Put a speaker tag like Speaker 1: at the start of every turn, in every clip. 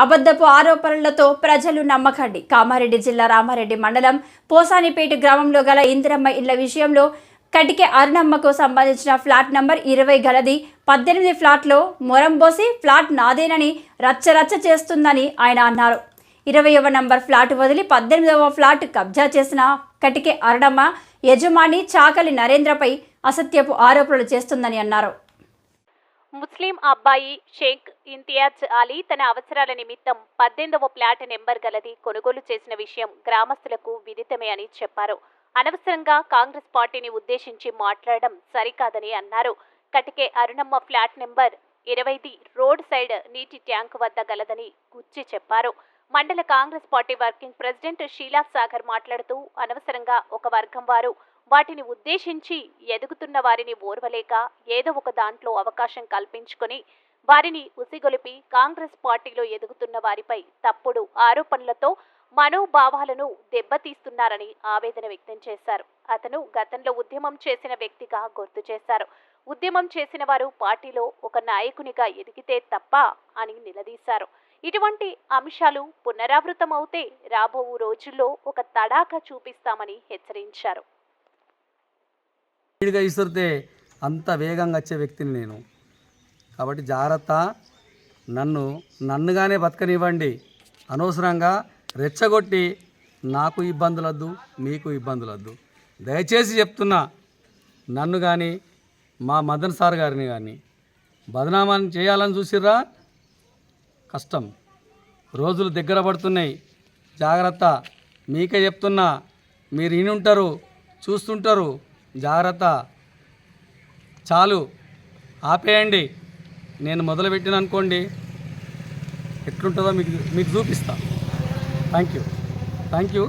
Speaker 1: అబద్ధపు ఆరోపణలతో ప్రజలు నమ్మకండి. కామారెడ్డి జిల్లా రామారెడ్డి మండలం పోసానిపేట గ్రామంలో గల ఇందిరమ్మ ఇళ్ళ విషయంలో కటికే అరుణమ్మకు సంబంధించిన ఫ్లాట్ నంబర్ ఇరవై గలది పద్దెనిమిది ఫ్లాట్లో మొరంబోసి ఫ్లాట్ నాదేనని రచ్చరచ్చ చేస్తుందని ఆయన అన్నారు. ఇరవైవ నంబర్ ఫ్లాట్ వదిలి పద్దెనిమిదవ ఫ్లాట్ కబ్జా చేసిన కటికే అరుణమ్మ యజమాని చాకలి నరేంద్రపై అసత్యపు ఆరోపణలు చేస్తుందని అన్నారు.
Speaker 2: ముస్లిం అబ్బాయి షేక్ ఇంతియాజ్ అలీ తన అవసరాల నిమిత్తం పద్దెనిమిదవ ప్లాట్ నెంబర్ గలది కొనుగోలు చేసిన విషయం గ్రామస్తులకు విదితమే అని చెప్పారు. అనవసరంగా కాంగ్రెస్ పార్టీని ఉద్దేశించి మాట్లాడడం సరికాదని అన్నారు. కటికే అరుణమ్మ ఫ్లాట్ నెంబర్ ఇరవైది రోడ్ సైడ్ నీటి ట్యాంక్ వద్ద గలదని గుచ్చి చెప్పారు. మండల Congress party working president Sheela Sagar మాట్లాడుతూ అనవసరంగా ఒక వర్గం వారు వాటిని ఉద్దేశించి ఎదుగుతున్న వారిని ఓర్వలేక ఏదో ఒక దాంట్లో అవకాశం కల్పించుకొని వారిని ఉసిగొలిపి కాంగ్రెస్ పార్టీలో ఎదుగుతున్న వారిపై తప్పుడు ఆరోపణలతో మనోభావాలను దెబ్బతీస్తున్నారని ఆవేదన వ్యక్తం చేశారు. అతను గతంలో ఉద్యమం చేసిన వ్యక్తిగా గుర్తు చేశారు. ఉద్యమం చేసిన వారు పార్టీలో ఒక నాయకునిగా ఎదిగితే తప్ప అని నిలదీశారు. ఇటువంటి అంశాలు పునరావృతమవుతే రాబో రోజుల్లో ఒక తడాక చూపిస్తామని హెచ్చరించారు.
Speaker 3: స్పీడ్గా ఇసిరితే అంత వేగంగా వచ్చే వ్యక్తిని నేను. కాబట్టి జాగ్రత్త. నన్ను నన్నుగానే బతకనివ్వండి. అనవసరంగా రెచ్చగొట్టి నాకు ఇబ్బందులొద్దు మీకు ఇబ్బందులొద్దు. దయచేసి చెప్తున్నా నన్ను కానీ మా మదన్ సార్ గారిని కానీ బదనామాన్ని చేయాలని చూసిర్రా? కష్టం. రోజులు దగ్గర పడుతున్నాయి. జాగ్రత్త. మీకే చెప్తున్నా మీరు ఇనుంటారు చూస్తుంటారు. జాగ్రత్త. చాలు. ఆపేయండి. నేను మొదలుపెట్టిన అనుకోండి. ఎట్లుంటుందో మీకు మీకు చూపిస్తా. థ్యాంక్ యూ థ్యాంక్ యూ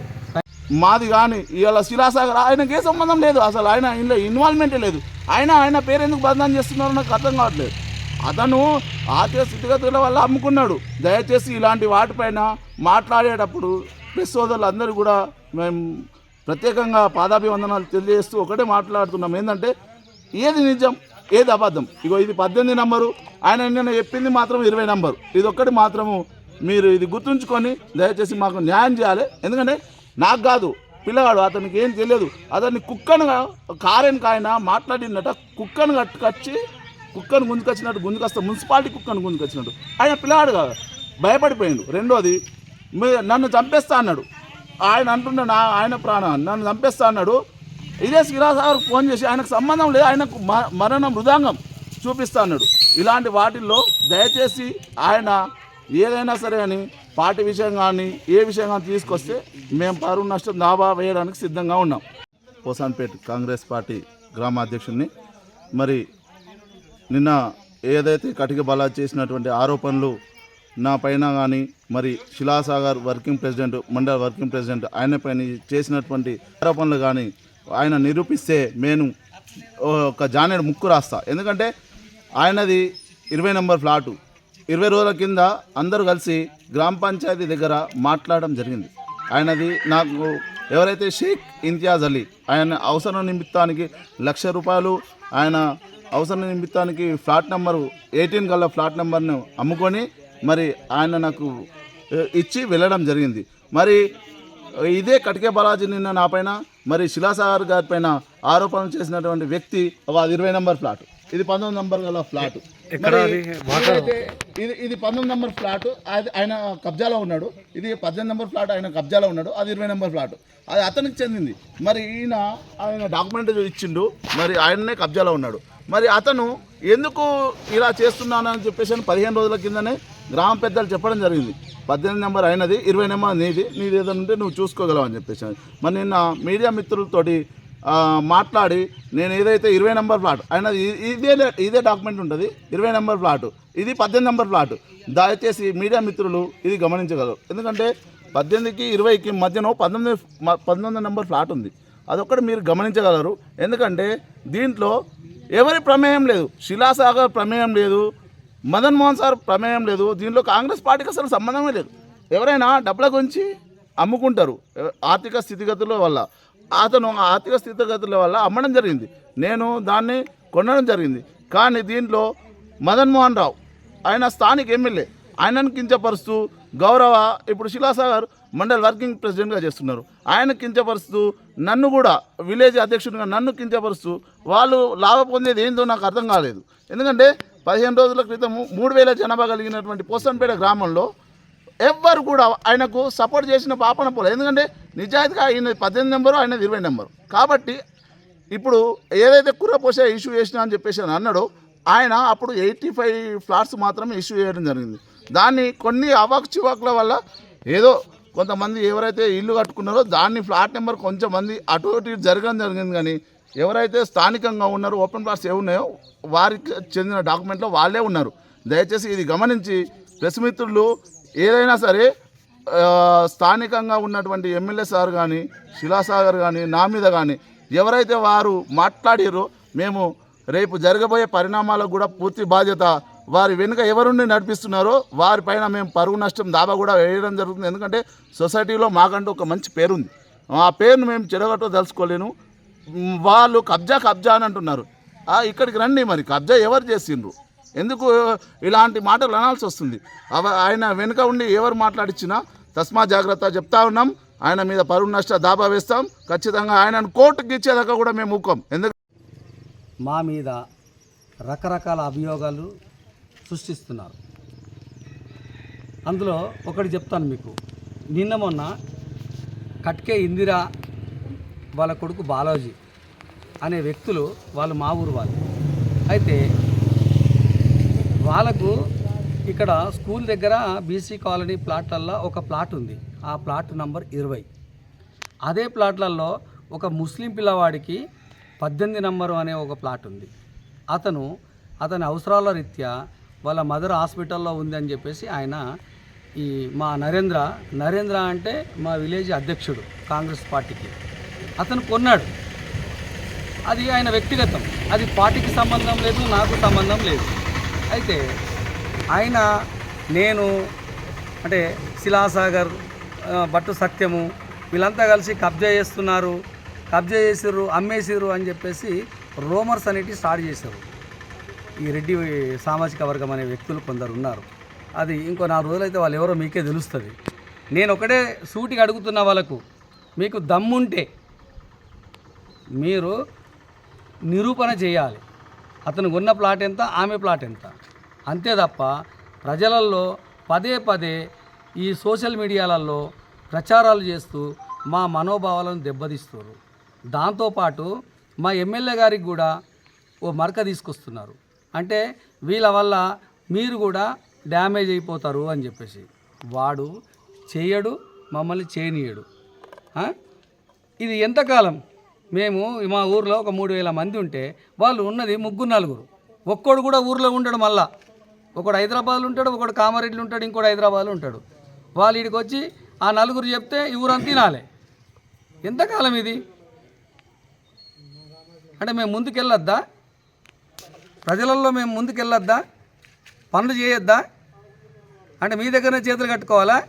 Speaker 4: మాది కానీ ఇవాళ శిలాసాగర్ ఆయనకే సంబంధం లేదు. అసలు ఆయన ఇందులో ఇన్వాల్వ్మెంటే లేదు. ఆయన ఆయన పేరు ఎందుకు బదనాం చేస్తున్నారో నాకు అర్థం కావట్లేదు. అతను ఆచే స్థితిగతుల వల్ల అమ్ముకున్నాడు. దయచేసి ఇలాంటి వాటిపైన మాట్లాడేటప్పుడు ప్రెస్ సోదరులు అందరూ కూడా మేము ప్రత్యేకంగా పాదాభివందనాలు తెలియజేస్తూ ఒకటే మాట్లాడుతున్నాం. ఏంటంటే ఏది నిజం ఏది అబద్ధం? ఇగో ఇది పద్దెనిమిది నంబరు. ఆయన నిన్న చెప్పింది మాత్రం ఇరవై నంబరు. ఇది ఒక్కటి మాత్రము మీరు ఇది గుర్తుంచుకొని దయచేసి మాకు న్యాయం చేయాలి. ఎందుకంటే నాకు కాదు పిల్లగాడు అతనికి ఏం తెలియదు. అతన్ని కుక్కను కారెన్ కాయన మాట్లాడిందట కుక్కను కట్టుకొచ్చి కుక్కను గుంజుకొచ్చినట్టు గుంజుకొస్తా మున్సిపాలిటీ కుక్కను గుంజుకొచ్చినట్టు. ఆయన పిల్లగాడు కాదు భయపడిపోయిండు. రెండోది మీ నన్ను చంపేస్తా అన్నాడు. ఆయన అంటుండే నా ఆయన ప్రాణం. నన్ను చంపేస్తా అన్నాడు. ఇదే సార్ ఫోన్ చేసి ఆయనకు సంబంధం లేదు ఆయనకు మ- మరణ మృదాంగం చూపిస్తా అన్నాడు. ఇలాంటి వాటిల్లో దయచేసి ఆయన ఏదైనా సరే అని పార్టీ విషయం కానీ ఏ విషయం కానీ తీసుకొస్తే మేము పరువు నష్టం దాబా వేయడానికి సిద్ధంగా ఉన్నాం. పోసాన్పేట్ కాంగ్రెస్ పార్టీ గ్రామాధ్యక్షుడిని మరి నిన్న ఏదైతే కటిక బలా చేసినటువంటి ఆరోపణలు నా పైన కానీ మరి Shilasagar working president mandal working president ఆయన పైన చేసినటువంటి ఆరోపణలు కానీ ఆయన నిరూపిస్తే నేను ఒక జానేడు ముక్కు రాస్తా. ఎందుకంటే ఆయనది ఇరవై నెంబర్ ఫ్లాటు. ఇరవై రోజుల కింద అందరూ కలిసి గ్రామ పంచాయతీ దగ్గర మాట్లాడడం జరిగింది. ఆయనది నాకు ఎవరైతే షేక్ ఇంతియాజ్ అలీ ఆయన అవసరం నిమిత్తానికి లక్ష రూపాయలు ఆయన అవసరం నిమిత్తానికి ఫ్లాట్ నెంబరు ఎయిటీన్ గల ఫ్లాట్ నెంబర్ను అమ్ముకొని మరి ఆయన నాకు ఇచ్చి వెళ్ళడం జరిగింది. మరి ఇదే కటికే బాలాజీ నిన్న నా పైన మరి శిలాసాగర్ గారి పైన ఆరోపణలు చేసినటువంటి వ్యక్తి అది ఇరవై నెంబర్ ఫ్లాట్. ఇది పంతొమ్మిది నెంబర్ గల ఫ్లాట్. ఇది ఇది పంతొమ్మిది నెంబర్ ఫ్లాట్ అది ఆయన కబ్జాలో ఉన్నాడు. ఇది పద్దెనిమిది నెంబర్ ఫ్లాట్ ఆయన కబ్జాలో ఉన్నాడు. అది ఇరవై నెంబర్ ఫ్లాట్. అది అతనికి చెందింది. మరి ఈయన ఆయన డాక్యుమెంట్ ఇచ్చిండు. మరి ఆయననే కబ్జాలో ఉన్నాడు. మరి అతను ఎందుకు ఇలా చేస్తున్నానని చెప్పేసి పదిహేను రోజుల కిందనే గ్రామ పెద్దలు చెప్పడం జరిగింది. పద్దెనిమిది నెంబర్ అయినది ఇరవై నెంబర్ నీది నీది ఏదైనా ఉంటే నువ్వు చూసుకోగలవు అని చెప్పేసి. మరి నిన్న మీడియా మిత్రులతోటి మాట్లాడి నేను ఏదైతే ఇరవై నెంబర్ ఫ్లాట్ అయినా ఇదే ఇదే డాక్యుమెంట్ ఉంటుంది ఇరవై నెంబర్ ఫ్లాట్ ఇది పద్దెనిమిది నెంబర్ ఫ్లాట్. దయచేసి మీడియా మిత్రులు ఇది గమనించగలరు. ఎందుకంటే పద్దెనిమిదికి ఇరవైకి మధ్యన పంతొమ్మిది పంతొమ్మిది నెంబర్ ఫ్లాట్ ఉంది. అదొక్కటి మీరు గమనించగలరు. ఎందుకంటే దీంట్లో ఎవరి ప్రమేయం లేదు. శిలాసాగర్ ప్రమేయం లేదు. మదన్ మోహన్ సార్ ప్రమేయం లేదు. దీనిలో కాంగ్రెస్ పార్టీకి అసలు సంబంధమే లేదు. ఎవరైనా డబ్బుల గురించి అమ్ముకుంటారు. ఆర్థిక స్థితిగతుల వల్ల. అతను ఆ ఆర్థిక స్థితిగతుల వల్ల అమ్మడం జరిగింది. నేను దాన్ని కొనడం జరిగింది. కానీ దీంట్లో మదన్ మోహన్ రావు ఆయన స్థానిక ఎమ్మెల్యే ఆయనను కించపరుస్తూ గౌరవ ఇప్పుడు శిలాసాగర్ మండల్ వర్కింగ్ ప్రెసిడెంట్గా చేస్తున్నారు. ఆయన కించపరుస్తూ నన్ను కూడా విలేజ్ అధ్యక్షుడిగా నన్ను కించపరుస్తూ వాళ్ళు లాభ పొందేది ఏందో నాకు అర్థం కాలేదు. ఎందుకంటే పదిహేను రోజుల క్రితం మూడు వేల జనాభా కలిగినటువంటి పోసన్పేట గ్రామంలో ఎవ్వరు కూడా ఆయనకు సపోర్ట్ చేసిన పాపన పోలేదు ఎందుకంటే నిజాయితీగా ఆయన పద్దెనిమిది నెంబరు ఆయన ఇరవై నెంబరు. కాబట్టి ఇప్పుడు ఏదైతే కుర్రపోసే ఇష్యూ చేసినా అని చెప్పేసి అని అన్నాడో ఆయన అప్పుడు ఎయిటీ ఫైవ్ ఫ్లాట్స్ మాత్రమే ఇష్యూ చేయడం జరిగింది. దాన్ని కొన్ని అవాక్ చివాకుల వల్ల ఏదో కొంతమంది ఎవరైతే ఇల్లు కట్టుకున్నారో దాన్ని ఫ్లాట్ నెంబర్ కొంచెం మంది అటు ఇటు జరగడం జరిగింది కానీ ఎవరైతే స్థానికంగా ఉన్నారో ఓపెన్ ప్లాట్స్ ఏ ఉన్నాయో వారికి చెందిన డాక్యుమెంట్లో వాళ్ళే ఉన్నారు. దయచేసి ఇది గమనించి ప్రెస్ మిత్రులు ఏదైనా సరే స్థానికంగా ఉన్నటువంటి ఎమ్మెల్యే సార్ కానీ శిలాసాగర్ కానీ నా మీద కానీ ఎవరైతే వారు మాట్లాడారో మేము రేపు జరగబోయే పరిణామాలకు కూడా పూర్తి బాధ్యత వారి వెనుక ఎవరుండి నడిపిస్తున్నారో వారిపైన మేము పరువు నష్టం దాబా కూడా వేయడం జరుగుతుంది. ఎందుకంటే సొసైటీలో మాకంటూ ఒక మంచి పేరుంది. ఆ పేరును మేము చెడగొట్టదలుచుకోలేను మ్, వాళ్ళు కబ్జా కబ్జా అని అంటున్నారు. ఇక్కడికి రండి మరి కబ్జా ఎవరు చేసిండ్రు? ఎందుకు ఇలాంటి మాటలు అనాల్సి వస్తుంది? అవ ఆయన వెనుక ఉండి ఎవరు మాట్లాడిచ్చినా తస్మా జాగ్రత్త చెప్తా ఉన్నాం. ఆయన మీద పరువు నష్ట దాబా వేస్తాం. ఖచ్చితంగా ఆయనను కోర్టుకి ఇచ్చేదాకా కూడా మేము ఊకోం. ఎందుకు?
Speaker 3: మా మీద రకరకాల అభియోగాలు సృష్టిస్తున్నారు. అందులో ఒకటి చెప్తాను మీకు. నిన్న మొన్న కట్కే ఇందిరా వాళ్ళ కొడుకు బాలాజీ అనే వ్యక్తులు వాళ్ళు మా ఊరు వాళ్ళు. అయితే వాళ్ళకు ఇక్కడ స్కూల్ దగ్గర బీసీ కాలనీ ప్లాట్లల్లో ఒక ప్లాట్ ఉంది. ఆ ప్లాట్ నంబర్ ఇరవై. అదే ప్లాట్లలో ఒక ముస్లిం పిల్లవాడికి పద్దెనిమిది నంబరు అనే ఒక ప్లాట్ ఉంది. అతను అతని అవసరాల రీత్యా వాళ్ళ మదర్ హాస్పిటల్లో ఉంది అని చెప్పేసి ఆయన ఈ మా నరేంద్ర నరేంద్ర అంటే మా విలేజ్ అధ్యక్షుడు కాంగ్రెస్ పార్టీకి. అతను కొన్నాడు. అది ఆయన వ్యక్తిగతం. అది పార్టీకి సంబంధం లేదు నాకు సంబంధం లేదు. అయితే ఆయన నేను అంటే శిలాసాగర్ భట్టు సత్యము వీళ్ళంతా కలిసి కబ్జా చేస్తున్నారు. కబ్జా చేసిర్రు అమ్మేసిర్రు అని చెప్పేసి రోమర్స్ అనేటివి స్టార్ట్ చేశారు. ఈ రెడ్డి సామాజిక వర్గం అనే వ్యక్తులు కొందరు ఉన్నారు. అది ఇంకో నాలుగు రోజులైతే వాళ్ళు ఎవరో మీకే తెలుస్తుంది. నేను ఒకటే సూటిగా అడుగుతున్న వాళ్ళకు మీకు దమ్ముంటే మీరు నిరూపణ చేయాలి. అతనికి ఉన్న ప్లాట్ ఎంత ఆమె ప్లాట్ ఎంత. అంతే తప్ప ప్రజలలో పదే పదే ఈ సోషల్ మీడియాలలో ప్రచారాలు చేస్తూ మా మనోభావాలను దెబ్బతీస్తున్నారు. దాంతోపాటు మా ఎమ్మెల్యే గారికి కూడా ఓ మరక తీసుకొస్తున్నారు. అంటే వీళ్ళ వల్ల మీరు కూడా డ్యామేజ్ అయిపోతారు అని చెప్పేసి. వాడు చేయడు మమ్మల్ని చేయనీయడు. ఇది ఎంతకాలం? మేము మా ఊర్లో ఒక మూడు వేల మంది ఉంటే వాళ్ళు ఉన్నది ముగ్గురు నలుగురు. ఒక్కడు కూడా ఊర్లో ఉండడు మళ్ళా. ఒకడు హైదరాబాద్లో ఉంటాడు ఒకడు కామారెడ్డిలో ఉంటాడు ఇంకోటి హైదరాబాద్లో ఉంటాడు. వాళ్ళు ఇక్కడికి వచ్చి ఆ నలుగురు చెప్తే ఈ ఊరంతా తినాలి. ఎంతకాలం ఇది? అంటే మేము ముందుకెళ్ళొద్దా? ప్రజలలో మేము ముందుకెళ్ళొద్దా? పనులు చేయొద్దా? అంటే మీ దగ్గరనే చేతులు కట్టుకోవాలా?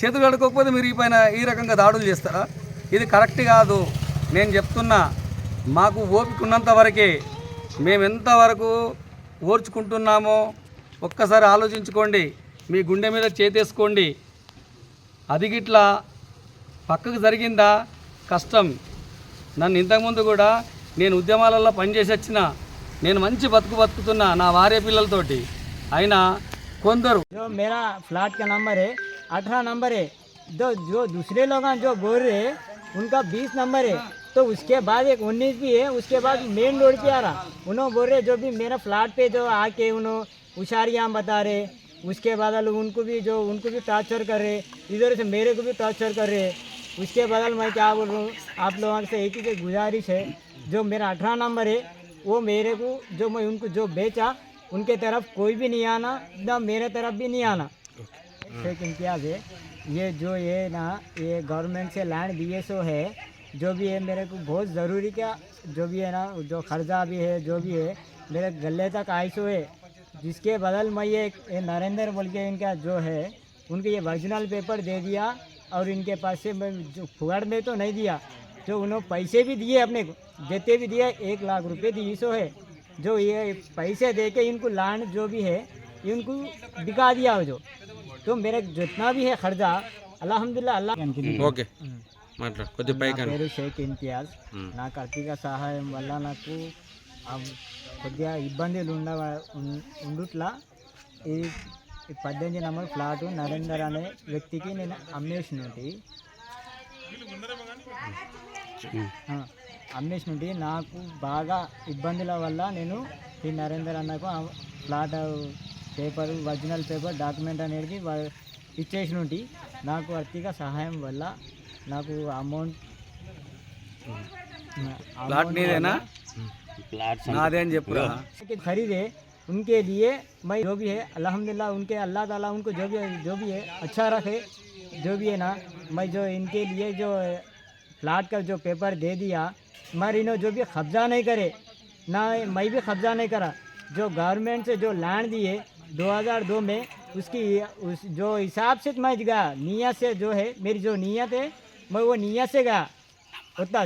Speaker 3: చేతులు కట్టుకోకపోతే మీరు ఈ పైన ఈ రకంగా దాడులు చేస్తారా? ఇది కరెక్ట్ కాదు నేను చెప్తున్నా మాకు ఓపిక ఉన్నంత వరకే మేము ఎంతవరకు ఓర్చుకుంటున్నామో ఒక్కసారి ఆలోచించుకోండి మీ గుండె మీద చేతేసుకోండి అది గిట్లా పక్కకు జరిగిందా కష్టం నన్ను ఇంతకుముందు కూడా నేను ఉద్యమాలలో పనిచేసి వచ్చిన నేను మంచి బతుకు బతుకుతున్నా నా భార్య పిల్లలతోటి అయినా కొందరు
Speaker 5: जो मेरा फ्लैट का नंबर है अठारह नंबर है जो जो दूसरे लोग हैं जो बोल रहे हैं उनका बीस नंबर है। तो उसके बाद एक उन्नीस भी है उसके बाद मेन रोड पे आ रहा। उन्होंने बोल रहे जो भी मेरा फ्लैट पे जो आके उन्होंने उशारियाँ बता रहे उसके बाद लोग उनको भी जो उनको भी टॉर्चर कर रहे इधर से मेरे को भी टॉर्चर कर रहे। उसके बदल मैं क्या बोल रहा हूँ आप लोगों से एक ही से गुजारिश है जो मेरा अठारह नंबर है वो मेरे को जो मैं उनको जो बेचा उनके तरफ़ कोई भी नहीं आना ना मेरे तरफ़ भी नहीं आना। लेकिन क्या है। ये जो ये ना, ये गवर्नमेंट से लैंड दिए सो है, जो भी है मेरे को बहुत ज़रूरी क्या, जो भी है ना, जो खर्चा भी है, जो भी है, मेरे गले तक आई सो है। जिसके बदल मैं ये ये नरेंद्र बोल के इनका जो है, उनके ये वर्जिनल पेपर दे दिया, और इनके पास से मैं जो फुगाड़ में तो नहीं दिया, जो उन्होंने पैसे भी दिए अपने को, देते भी दिए, एक लाख रुपये दिए सो है। जो ये पैसे दे के इनको लैंड जो भी है, इनको बिका दिया जो। तो मेरे जितना भी है खर्चा अल्हम्दुलिल्लाह अल्लाह
Speaker 6: ఓకే మాట్లాడు కొద్దిగా పైకి
Speaker 5: నా
Speaker 6: అను.
Speaker 5: పేరు షేక్ ఇంతియాజ్
Speaker 6: మ్మ్.
Speaker 5: నాకు ఆర్థిక సహాయం వల్ల నాకు ఆ కొద్దిగా ఇబ్బందులు ఉండ ఉన్- ఉండుట్లా ఈ ఈ పద్దెనిమిది నెంబర్ ఫ్లాటు నరేందర్ అనే వ్యక్తికి నేను అమ్మేసినట్టు అమ్మేసినట్టు నాకు బాగా ఇబ్బందుల వల్ల నేను ఈ నరేందర్ అన్నకు ఆ flat paper original paper document అనేది వా- ఇచ్చేసినట్టు నాకు ఆర్థిక సహాయం వల్ల నాకు అమౌంట్
Speaker 3: ప్లాట్ నీదేనా నాదే అని చెప్పురా
Speaker 5: के खरीदे उनके लिए मैं जो भी है अल्हम्दुलिल्लाह उनके अल्लाह ताला उनको जो भी जो भी है अच्छा रखे जो भी है ना मैं जो इनके लिए जो प्लाट का जो पेपर दे दिया मगर इन्हों जो भी कब्जा नहीं करे ना मैं भी कब्जा नहीं करा जो गवर्नमेंट से जो लैंड दिए 2002 में उसकी, उस जो हिसाब से मैं गया, नीयत से जो है, मेरी जो नीयत है, मैं वो नीयत से गया। उतना